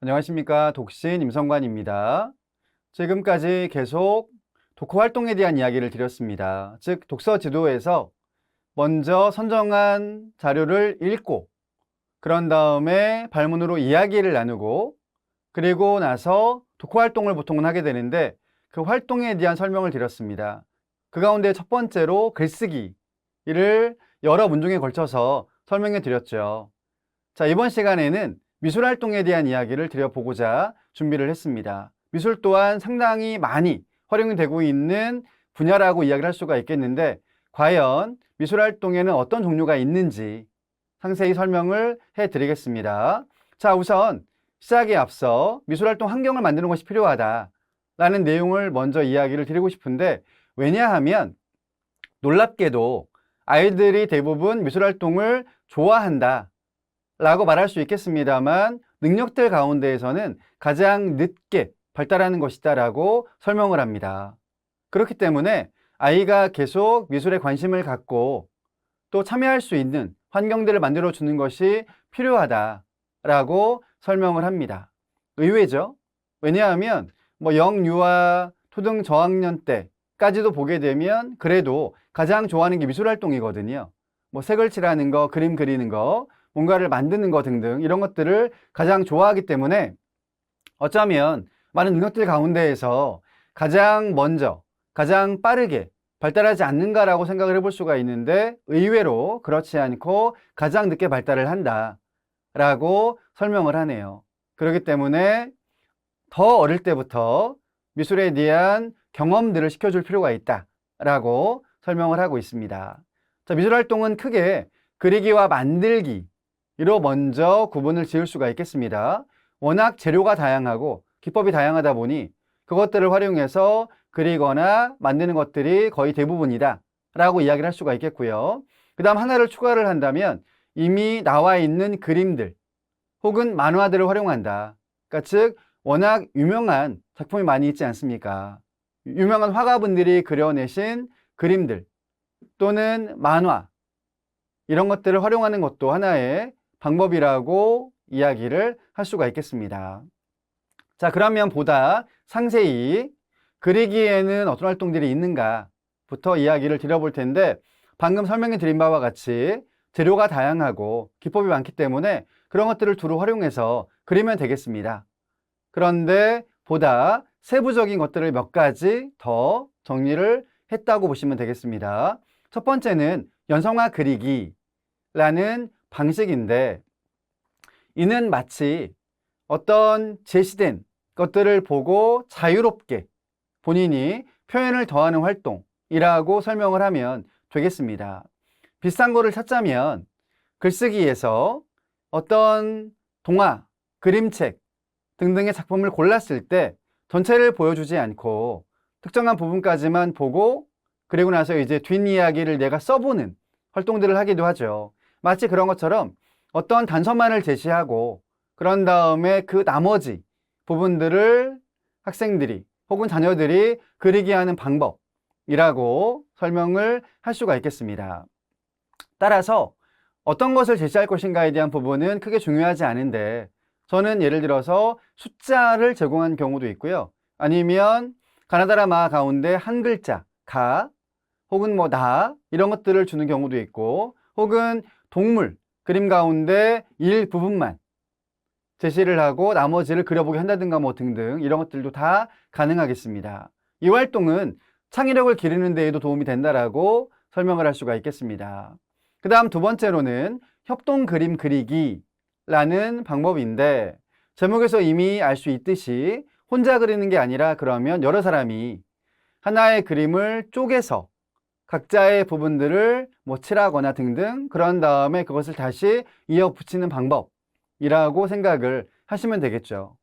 안녕하십니까. 독신 임성관입니다. 지금까지 계속 독후 활동에 대한 이야기를 드렸습니다. 즉, 독서 지도에서 먼저 선정한 자료를 읽고, 그런 다음에 발문으로 이야기를 나누고, 그리고 나서 독후 활동을 보통은 하게 되는데, 그 활동에 대한 설명을 드렸습니다. 그 가운데 첫 번째로 글쓰기를 여러 문중에 걸쳐서 설명해 드렸죠. 자, 이번 시간에는 미술 활동에 대한 이야기를 드려보고자 준비를 했습니다. 미술 또한 상당히 많이 활용이 되고 있는 분야라고 이야기를 할 수가 있겠는데, 과연 미술 활동에는 어떤 종류가 있는지 상세히 설명을 해 드리겠습니다. 자, 우선 시작에 앞서 미술 활동 환경을 만드는 것이 필요하다 라는 내용을 먼저 이야기를 드리고 싶은데, 왜냐하면 놀랍게도 아이들이 대부분 미술 활동을 좋아한다. 라고 말할 수 있겠습니다만 능력들 가운데에서는 가장 늦게 발달하는 것이다 라고 설명을 합니다. 그렇기 때문에 아이가 계속 미술에 관심을 갖고 또 참여할 수 있는 환경들을 만들어 주는 것이 필요하다 라고 설명을 합니다. 의외죠? 왜냐하면 뭐 영유아 초등 저학년 때까지도 보게 되면 그래도 가장 좋아하는 게 미술 활동이거든요. 뭐 색을 칠하는 거, 그림 그리는 거, 뭔가를 만드는 거 등등 이런 것들을 가장 좋아하기 때문에 어쩌면 많은 능력들 가운데에서 가장 먼저, 가장 빠르게 발달하지 않는가라고 생각을 해볼 수가 있는데 의외로 그렇지 않고 가장 늦게 발달을 한다라고 설명을 하네요. 그렇기 때문에 더 어릴 때부터 미술에 대한 경험들을 시켜줄 필요가 있다라고 설명을 하고 있습니다. 자, 미술 활동은 크게 그리기와 만들기 이로 먼저 구분을 지을 수가 있겠습니다. 워낙 재료가 다양하고 기법이 다양하다 보니 그것들을 활용해서 그리거나 만드는 것들이 거의 대부분이다 라고 이야기를 할 수가 있겠고요. 그 다음 하나를 추가를 한다면 이미 나와 있는 그림들 혹은 만화들을 활용한다. 그러니까 즉 워낙 유명한 작품이 많이 있지 않습니까? 유명한 화가분들이 그려내신 그림들 또는 만화 이런 것들을 활용하는 것도 하나의 방법이라고 이야기를 할 수가 있겠습니다. 자, 그러면 보다 상세히 그리기에는 어떤 활동들이 있는가부터 이야기를 드려볼 텐데 방금 설명해 드린 바와 같이 재료가 다양하고 기법이 많기 때문에 그런 것들을 두루 활용해서 그리면 되겠습니다. 그런데 보다 세부적인 것들을 몇 가지 더 정리를 했다고 보시면 되겠습니다. 첫 번째는 연성화 그리기라는 방식인데 이는 마치 어떤 제시된 것들을 보고 자유롭게 본인이 표현을 더하는 활동이라고 설명을 하면 되겠습니다. 비슷한 거를 찾자면 글쓰기에서 어떤 동화, 그림책 등등의 작품을 골랐을 때 전체를 보여주지 않고 특정한 부분까지만 보고 그리고 나서 이제 뒷이야기를 내가 써보는 활동들을 하기도 하죠. 마치 그런 것처럼 어떤 단서만을 제시하고 그런 다음에 그 나머지 부분들을 학생들이 혹은 자녀들이 그리게 하는 방법이라고 설명을 할 수가 있겠습니다. 따라서 어떤 것을 제시할 것인가에 대한 부분은 크게 중요하지 않은데 저는 예를 들어서 숫자를 제공한 경우도 있고요. 아니면 가나다라 마 가운데 한 글자 가 혹은 뭐 나 이런 것들을 주는 경우도 있고 혹은 동물 그림 가운데 일부분만 제시를 하고 나머지를 그려보게 한다든가 뭐 등등 이런 것들도 다 가능하겠습니다. 이 활동은 창의력을 기르는 데에도 도움이 된다라고 설명을 할 수가 있겠습니다. 그 다음 두 번째로는 협동 그림 그리기라는 방법인데 제목에서 이미 알 수 있듯이 혼자 그리는 게 아니라 그러면 여러 사람이 하나의 그림을 쪼개서 각자의 부분들을 뭐 칠하거나 등등 그런 다음에 그것을 다시 이어 붙이는 방법이라고 생각을 하시면 되겠죠.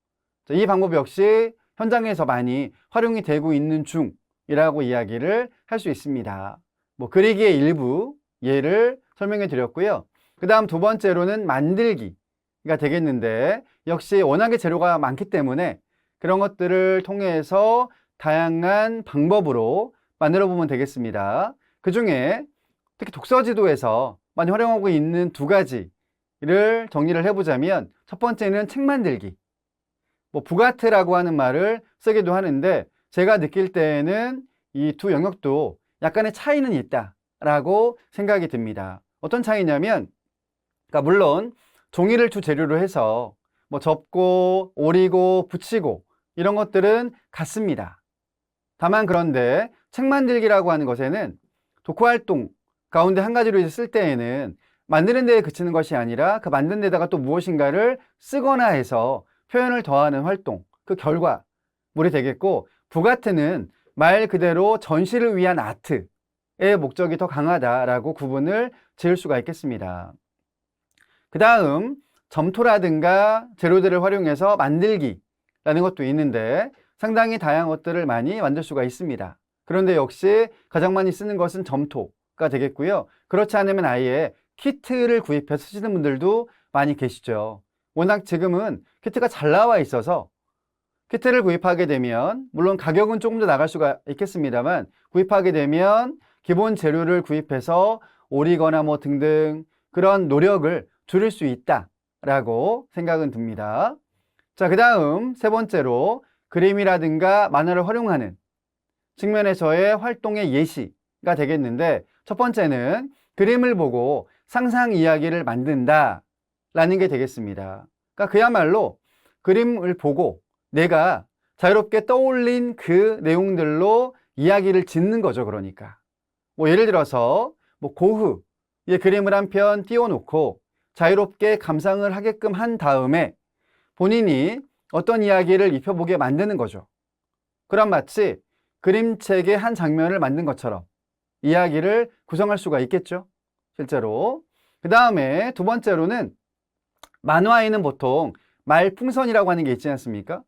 이 방법 역시 현장에서 많이 활용이 되고 있는 중이라고 이야기를 할 수 있습니다. 뭐 그리기의 일부 예를 설명해 드렸고요. 그 다음 두 번째로는 만들기가 되겠는데 역시 워낙에 재료가 많기 때문에 그런 것들을 통해서 다양한 방법으로 만들어 보면 되겠습니다. 그 중에 특히 독서 지도에서 많이 활용하고 있는 두 가지를 정리를 해보자면 첫 번째는 책 만들기. 뭐 부가트라고 하는 말을 쓰기도 하는데 제가 느낄 때에는 이 두 영역도 약간의 차이는 있다라고 생각이 듭니다. 어떤 차이냐면 그러니까 물론 종이를 주 재료로 해서 뭐 접고 오리고 붙이고 이런 것들은 같습니다. 다만 그런데 책 만들기라고 하는 것에는 독후 활동 가운데 한 가지로 이제 쓸 때에는 만드는 데에 그치는 것이 아니라 그 만든 데다가 또 무엇인가를 쓰거나 해서 표현을 더하는 활동, 그 결과물이 되겠고 부가트는 말 그대로 전시를 위한 아트의 목적이 더 강하다라고 구분을 지을 수가 있겠습니다. 그 다음 점토라든가 재료들을 활용해서 만들기라는 것도 있는데 상당히 다양한 것들을 많이 만들 수가 있습니다. 그런데 역시 가장 많이 쓰는 것은 점토가 되겠고요. 그렇지 않으면 아예 키트를 구입해서 쓰시는 분들도 많이 계시죠. 워낙 지금은 키트가 잘 나와 있어서 키트를 구입하게 되면 물론 가격은 조금 더 나갈 수가 있겠습니다만 구입하게 되면 기본 재료를 구입해서 오리거나 뭐 등등 그런 노력을 줄일 수 있다라고 생각은 듭니다. 자, 그 다음 세 번째로 그림이라든가 만화를 활용하는 측면에서의 활동의 예시가 되겠는데 첫 번째는 그림을 보고 상상 이야기를 만든다 라는 게 되겠습니다. 그러니까 그야말로 그림을 보고 내가 자유롭게 떠올린 그 내용들로 이야기를 짓는 거죠. 그러니까. 뭐 예를 들어서 뭐 고흐의 그림을 한 편 띄워놓고 자유롭게 감상을 하게끔 한 다음에 본인이 어떤 이야기를 입혀보게 만드는 거죠. 그럼 마치 그림책의 한 장면을 만든 것처럼 이야기를 구성할 수가 있겠죠. 실제로. 그 다음에 두 번째로는 만화에는 보통 말풍선이라고 하는 게 있지 않습니까?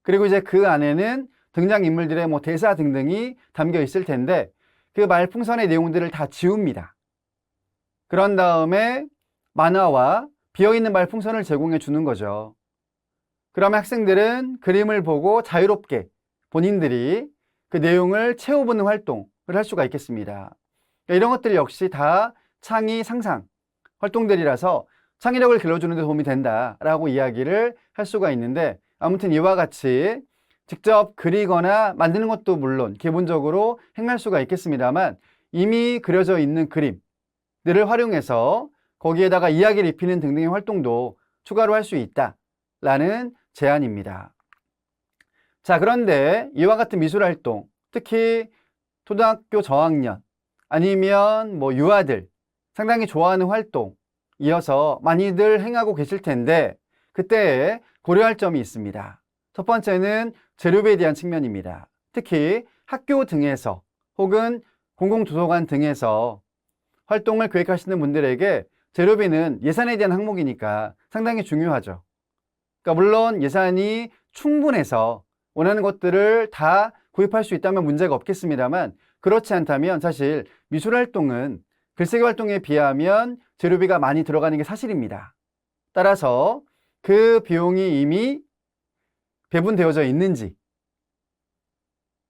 그리고 이제 그 안에는 등장인물들의 뭐 대사 등등이 담겨 있을 텐데 그 말풍선의 내용들을 다 지웁니다. 그런 다음에 만화와 비어있는 말풍선을 제공해 주는 거죠. 그러면 학생들은 그림을 보고 자유롭게 본인들이 그 내용을 채워보는 활동을 할 수가 있겠습니다. 이런 것들 역시 다 창의 상상 활동들이라서 창의력을 길러주는 데 도움이 된다라고 이야기를 할 수가 있는데 아무튼 이와 같이 직접 그리거나 만드는 것도 물론 기본적으로 행할 수가 있겠습니다만 이미 그려져 있는 그림들을 활용해서 거기에다가 이야기를 입히는 등등의 활동도 추가로 할 수 있다라는 제안입니다. 자, 그런데 이와 같은 미술 활동, 특히 초등학교 저학년 아니면 뭐 유아들 상당히 좋아하는 활동 이어서 많이들 행하고 계실 텐데 그때 고려할 점이 있습니다. 첫 번째는 재료비에 대한 측면입니다. 특히 학교 등에서 혹은 공공도서관 등에서 활동을 계획하시는 분들에게 재료비는 예산에 대한 항목이니까 상당히 중요하죠. 그러니까 물론 예산이 충분해서 원하는 것들을 다 구입할 수 있다면 문제가 없겠습니다만 그렇지 않다면 사실 미술 활동은 글쓰기 활동에 비하면 재료비가 많이 들어가는 게 사실입니다. 따라서 그 비용이 이미 배분되어져 있는지,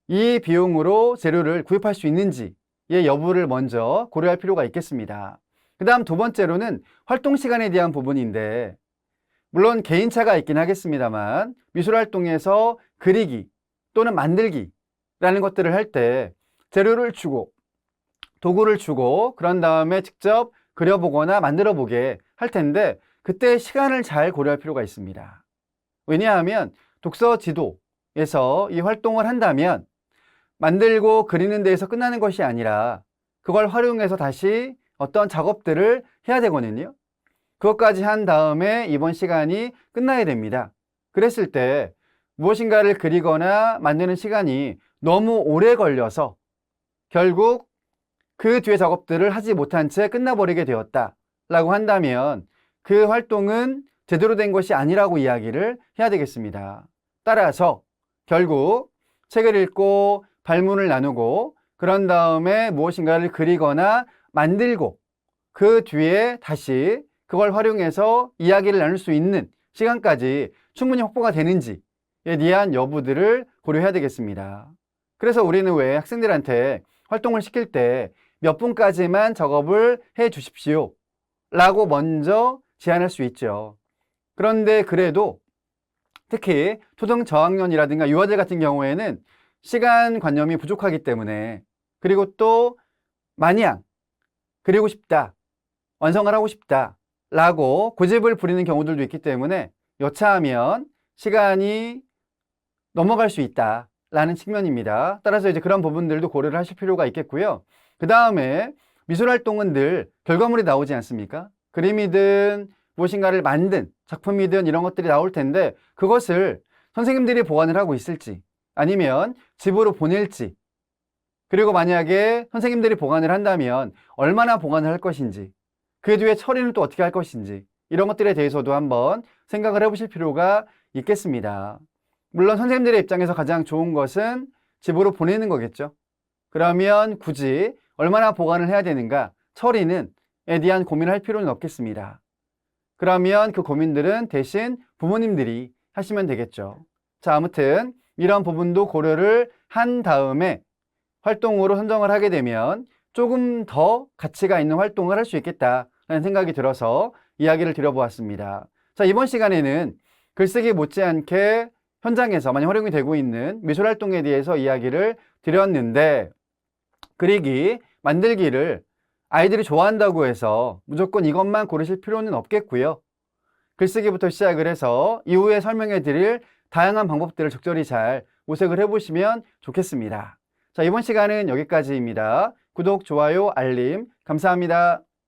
이 비용으로 재료를 구입할 수 있는지의 여부를 먼저 고려할 필요가 있겠습니다. 그 다음 두 번째로는 활동 시간에 대한 부분인데, 물론 개인차가 있긴 하겠습니다만, 미술 활동에서 그리기 또는 만들기라는 것들을 할 때 재료를 주고, 도구를 주고, 그런 다음에 직접 그려보거나 만들어 보게 할 텐데, 그때 시간을 잘 고려할 필요가 있습니다. 왜냐하면 독서 지도에서 이 활동을 한다면 만들고 그리는 데에서 끝나는 것이 아니라 그걸 활용해서 다시 어떤 작업들을 해야 되거든요. 그것까지 한 다음에 이번 시간이 끝나야 됩니다. 그랬을 때 무엇인가를 그리거나 만드는 시간이 너무 오래 걸려서 결국 그 뒤에 작업들을 하지 못한 채 끝나버리게 되었다 라고 한다면 그 활동은 제대로 된 것이 아니라고 이야기를 해야 되겠습니다. 따라서 결국 책을 읽고 발문을 나누고 그런 다음에 무엇인가를 그리거나 만들고 그 뒤에 다시 그걸 활용해서 이야기를 나눌 수 있는 시간까지 충분히 확보가 되는지에 대한 여부들을 고려해야 되겠습니다. 그래서 우리는 왜 학생들한테 활동을 시킬 때 몇 분까지만 작업을 해 주십시오. 라고 먼저 제한할 수 있죠. 그런데 그래도 특히 초등 저학년이라든가 유아들 같은 경우에는 시간 관념이 부족하기 때문에 그리고 또 마냥 그리고 싶다, 완성을 하고 싶다 라고 고집을 부리는 경우들도 있기 때문에 여차하면 시간이 넘어갈 수 있다 라는 측면입니다. 따라서 이제 그런 부분들도 고려를 하실 필요가 있겠고요. 그 다음에 미술 활동은 늘 결과물이 나오지 않습니까? 그림이든 무엇인가를 만든 작품이든 이런 것들이 나올 텐데 그것을 선생님들이 보관을 하고 있을지 아니면 집으로 보낼지 그리고 만약에 선생님들이 보관을 한다면 얼마나 보관을 할 것인지 그 뒤에 처리는 또 어떻게 할 것인지 이런 것들에 대해서도 한번 생각을 해보실 필요가 있겠습니다. 물론 선생님들의 입장에서 가장 좋은 것은 집으로 보내는 거겠죠. 그러면 굳이 얼마나 보관을 해야 되는가 처리는 에 대한 고민을 할 필요는 없겠습니다. 그러면 그 고민들은 대신 부모님들이 하시면 되겠죠. 자, 아무튼 이런 부분도 고려를 한 다음에 활동으로 선정을 하게 되면 조금 더 가치가 있는 활동을 할 수 있겠다 라는 생각이 들어서 이야기를 드려보았습니다. 자, 이번 시간에는 글쓰기 못지않게 현장에서 많이 활용이 되고 있는 미술 활동에 대해서 이야기를 드렸는데 그리기, 만들기를 아이들이 좋아한다고 해서 무조건 이것만 고르실 필요는 없겠고요. 글쓰기부터 시작을 해서 이후에 설명해 드릴 다양한 방법들을 적절히 잘 모색을 해보시면 좋겠습니다. 자, 이번 시간은 여기까지입니다. 구독, 좋아요, 알림, 감사합니다.